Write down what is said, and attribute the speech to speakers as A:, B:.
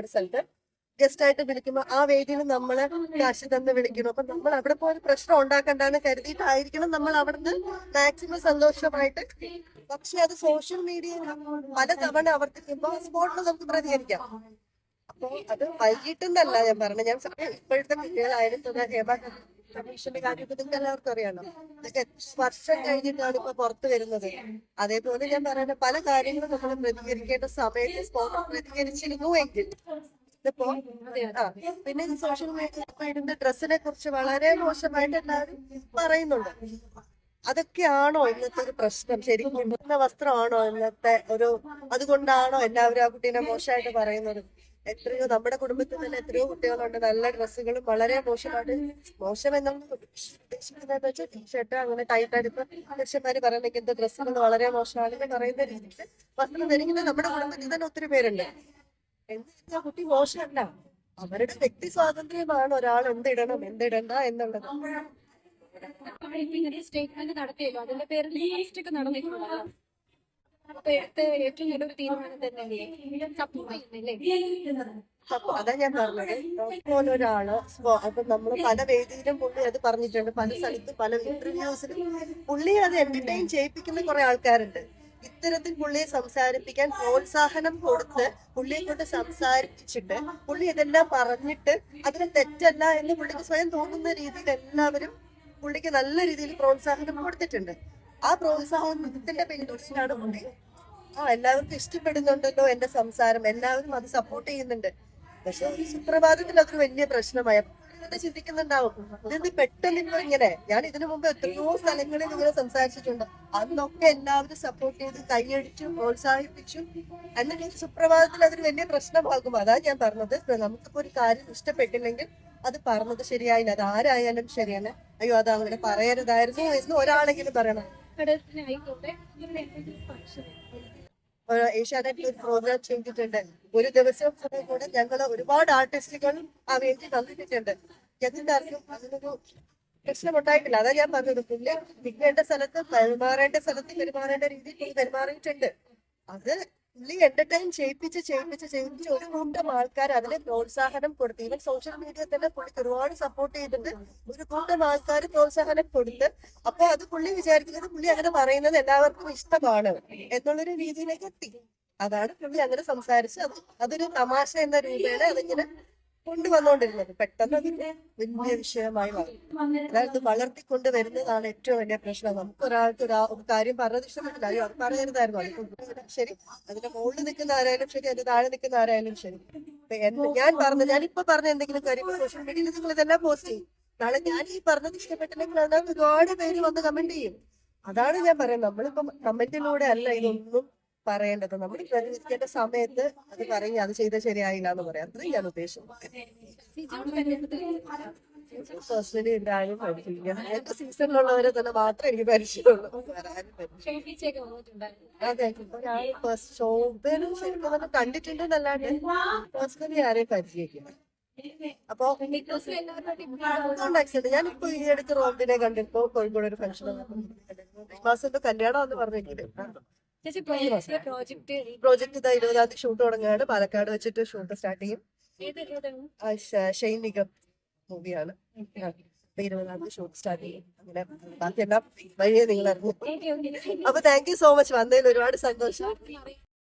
A: ഒരുപാട് സ്ഥലത്ത് ഗസ്റ്റ് ആയിട്ട് വിളിക്കുമ്പോൾ ആ വേദിയിൽ നമ്മളെ കാശ് തന്ന് വിളിക്കണം അപ്പൊ നമ്മൾ അവിടെ പോയി പ്രശ്നം ഉണ്ടാക്കണ്ടെന്ന് കരുതിയിട്ടായിരിക്കണം നമ്മൾ അവിടുന്ന് മാക്സിമം സന്തോഷമായിട്ട് പക്ഷെ അത് സോഷ്യൽ മീഡിയ പലതവണ ആവർത്തിക്കുമ്പോൾ സ്പോട്ടിൽ നമുക്ക് പ്രതികരിക്കാം. അപ്പൊ അത് വൈകിട്ടെന്നല്ല ഞാൻ പറഞ്ഞു ഞാൻ ഇപ്പോഴത്തെ കുട്ടികളായാലും ഹേമ കമ്മീഷന്റെ കാര്യമൊക്കെ നിങ്ങൾക്ക് എല്ലാവർക്കും അറിയാലോ. ഇതൊക്കെ വർഷം കഴിഞ്ഞിട്ടാണ് ഇപ്പൊ പുറത്തു വരുന്നത്. അതേപോലെ ഞാൻ പറയുന്ന പല കാര്യങ്ങളും നമ്മൾ പ്രതികരിക്കേണ്ട സമയത്ത് സ്പോട്ടിൽ പ്രതികരിച്ചിരുന്നു എങ്കിൽ. ഇതിപ്പോ പിന്നെ സോഷ്യൽ മീഡിയ ഡ്രസ്സിനെ കുറിച്ച് വളരെ മോശമായിട്ട് എല്ലാവരും പറയുന്നുണ്ട്. അതൊക്കെയാണോ ഇന്നത്തെ ഒരു പ്രശ്നം? ശരിക്കും ഇന്ന വസ്ത്രമാണോ ഇന്നത്തെ ഒരു അതുകൊണ്ടാണോ എല്ലാവരും ആ കുട്ടീനെ മോശമായിട്ട് പറയുന്നത്? എത്രയോ നമ്മുടെ കുടുംബത്തിൽ തന്നെ എത്രയോ കുട്ടികളുണ്ട്. നല്ല ഡ്രസ്സുകളും വളരെ മോശമായിട്ട് മോശം എന്നാണ് ഉദ്ദേശിക്കുന്നത് വെച്ചാൽ ടീഷർട്ട് അങ്ങനെ ടൈറ്റ് അടുത്ത് പുരുഷന്മാര് പറയുന്ന ഇങ്ങനത്തെ ഡ്രസ്സുകൾ വളരെ മോശമാണ് എന്ന് പറയുന്ന രീതിയിൽ വസ്ത്രം ധരിക്കുന്ന നമ്മുടെ കുടുംബത്തിൽ തന്നെ ഒത്തിരി പേരുണ്ട്. എന്താ കുട്ടി മോശമല്ല. അവരുടെ വ്യക്തി സ്വാതന്ത്ര്യമാണ് ഒരാൾ എന്തിടണം എന്തിടണ്ട എന്നുള്ളത്.
B: ഇങ്ങനെ സ്റ്റേറ്റ്മെന്റ് നടത്തിയല്ലോ. അതിന്റെ പേരിൽ മിസ്റ്റേക്ക് നടന്നിട്ടുള്ളതാണ് അപ്പൊ എടുത്ത ഏറ്റവും നല്ലൊരു തീരുമാനം തന്നെയല്ലേ? സപ്പോർട്ട് ചെയ്യുന്നില്ലേ
A: അപ്പൊ അതാ ഞാൻ പറഞ്ഞത്. പോലെ ഒരാൾ അപ്പൊ നമ്മൾ പല വേദിയിലും പുള്ളി അത് പറഞ്ഞിട്ടുണ്ട്. പല സ്ഥലത്തും പല ഇന്റർവ്യൂസിലും പുള്ളി അത് എന്റർടൈൻ ചെയ്യിപ്പിക്കുന്ന കുറെ ആൾക്കാരുണ്ട്. ഇത്തരത്തിൽ പുള്ളിയെ സംസാരിപ്പിക്കാൻ പ്രോത്സാഹനം കൊടുത്ത് പുള്ളിയെ കൊണ്ട് സംസാരിപ്പിച്ചിട്ട് പുള്ളി ഇതെല്ലാം പറഞ്ഞിട്ട് അതിന് തെറ്റല്ല എന്ന് പുള്ളിക്ക് സ്വയം തോന്നുന്ന രീതിയിൽ എല്ലാവരും പുള്ളിക്ക് നല്ല രീതിയിൽ പ്രോത്സാഹനം കൊടുത്തിട്ടുണ്ട്. ആ പ്രോത്സാഹനത്തിന്റെ പിന്തുണയിലാണ് പുള്ളി ആ എല്ലാവർക്കും ഇഷ്ടപ്പെടുന്നുണ്ടല്ലോ എന്റെ സംസാരം. എല്ലാവരും അത് സപ്പോർട്ട് ചെയ്യുന്നുണ്ട്. പക്ഷെ ഒരു സുപ്രഭാതത്തിൽ അതൊരു വലിയ പ്രശ്നമായ. ചിന്തിക്കുന്നുണ്ടാവും. ഇതെന്ത് പെട്ടെന്ന് നിങ്ങൾ ഇങ്ങനെ. ഞാൻ ഇതിനു മുമ്പ് എത്രയോ സ്ഥലങ്ങളിൽ ഇങ്ങനെ സംസാരിച്ചിട്ടുണ്ട്. അന്നൊക്കെ എല്ലാവരും സപ്പോർട്ട് ചെയ്ത് കൈയടിച്ചു പ്രോത്സാഹിപ്പിച്ചു. എന്നിട്ട് സുപ്രഭാതത്തിൽ അതൊരു വലിയ പ്രശ്നമാകും. അതാ ഞാൻ പറഞ്ഞത്. നമുക്കിപ്പോ ഒരു കാര്യം ഇഷ്ടപ്പെട്ടില്ലെങ്കിൽ അത് പറഞ്ഞത് ശരിയായില്ല. അത് ആരായാലും ശരിയാണ് അയ്യോ അത് അങ്ങനെ പറയരുതായിരുന്നു എന്ന് ഒരാളെങ്കിലും പറയണം. ഏഷ്യാനെറ്റിൽ ഒരു പ്രോഗ്രാം ചെയ്തിട്ടുണ്ട്. ഒരു ദിവസം കൂടെ ഞങ്ങൾ ഒരുപാട് ആർട്ടിസ്റ്റുകൾ ആ വേണ്ടി തന്നിട്ടുണ്ട് എന്തായാലും അതിനൊരു പ്രശ്നം ഉണ്ടായിട്ടില്ല. അതാ ഞാൻ പറഞ്ഞത്. പിന്നെ നിൽക്കേണ്ട സ്ഥലത്ത് പെരുമാറേണ്ട സ്ഥലത്ത് പെരുമാറേണ്ട രീതിയിൽ പെരുമാറിയിട്ടുണ്ട്. അത് പുള്ളി എന്റർടൈൻ ചെയ്യിപ്പിച്ച് ചെയ്യിപ്പിച്ച് ചെയ്യിപ്പിച്ച് ഒരു കൂട്ടം ആൾക്കാർ അതിനെ പ്രോത്സാഹനം കൊടുത്തു ഈവൻ സോഷ്യൽ മീഡിയ തന്നെ പുള്ളിക്ക് ഒരുപാട് സപ്പോർട്ട് ചെയ്തിട്ട് ഒരു കൂട്ടം ആൾക്കാർ പ്രോത്സാഹനം കൊടുത്ത് അപ്പൊ അത് പുള്ളി വിചാരിക്കുന്നത് പുള്ളി അങ്ങനെ പറയുന്നത് എല്ലാവർക്കും ഇഷ്ടമാണ് എന്നുള്ളൊരു രീതിയിലേക്ക് എത്തി. അതാണ് പുള്ളി അങ്ങനെ സംസാരിച്ച് അത് അതൊരു തമാശ എന്ന രൂപേണ അതിങ്ങനെ കൊണ്ടുവന്നുകൊണ്ടിരുന്നത് പെട്ടെന്ന് അതിന്റെ വലിയ വിഷയമായി മാറി. അതായത് വളർത്തിക്കൊണ്ട് വരുന്നതാണ് ഏറ്റവും വലിയ പ്രശ്നം. നമുക്ക് ഒരാൾക്ക് ഒരാ കാര്യം പറഞ്ഞത് ഇഷ്ടപ്പെട്ടില്ല അയ്യോ അത് പറയരുതായിരുന്നു ശരി. അതിന്റെ മുകളിൽ നിൽക്കുന്ന ആരായാലും ശരി അതിന്റെ താഴെ നിൽക്കുന്ന ആരായാലും ശരി. ഞാൻ പറഞ്ഞ ഞാനിപ്പോ പറഞ്ഞ എന്തെങ്കിലും കാര്യം സോഷ്യൽ മീഡിയയിൽ നിങ്ങൾ ഇതെല്ലാം പോസ്റ്റ് ചെയ്യും. നാളെ ഞാൻ ഈ പറഞ്ഞത് ഇഷ്ടപ്പെട്ടില്ലെങ്കിൽ അതിനകത്ത് ഒരുപാട് പേര് വന്ന് കമന്റ് ചെയ്യും. അതാണ് ഞാൻ പറയുന്നത്. നമ്മളിപ്പം കമന്റിലൂടെ അല്ല ഇതൊന്നും പറയേണ്ടത്. നമ്മൾ പ്രതികരിക്കേണ്ട സമയത്ത് അത് പറയും അത് ചെയ്ത ശരിയായില്ല എന്ന് പറയാം. അത്രയും ഞാൻ ഉദ്ദേശിക്കുന്നത് എന്റെ സീസണിലുള്ളവരെ തന്നെ മാത്രമേ എനിക്ക് പരിചയമുള്ളൂ. അതെ ശോഭനും ശരിക്കും പറഞ്ഞാൽ കണ്ടിട്ടുണ്ടെന്നല്ലാണ്ട് പേഴ്സണലി ആരെയും പരിചയിക്കില്ല അപ്പൊ ഞാനിപ്പോ ഈ അടുത്ത് റോബിനെ കണ്ടിപ്പോ കോഴിക്കോട് ഒരു ഫംഗ്ഷൻ മാസത്തിന്റെ കല്യാണം എന്ന് പറഞ്ഞെങ്കിലും
B: ചേച്ചി പ്രോജക്ട്
A: പ്രോജക്ട് ഇതാ ഇരുപതാം തീയതി ഷൂട്ട് തുടങ്ങുകയാണ്. പാലക്കാട് വെച്ചിട്ട് ഷൂട്ട് സ്റ്റാർട്ട് ചെയ്യും.
B: ഏത് ഏതാണ്
A: ആ ഷ- ഷെയ്ൻ നിഗം മൂവിയാണ് ഇരുപതാം തീയതി ഷൂട്ട് സ്റ്റാർട്ട് ചെയ്യും. അങ്ങനെ ബാക്കിയെല്ലാം വഴിയെ നിങ്ങൾ അറിഞ്ഞു അപ്പൊ താങ്ക് യു സോ മച്ച് വന്നതിൽ ഒരുപാട് സന്തോഷം.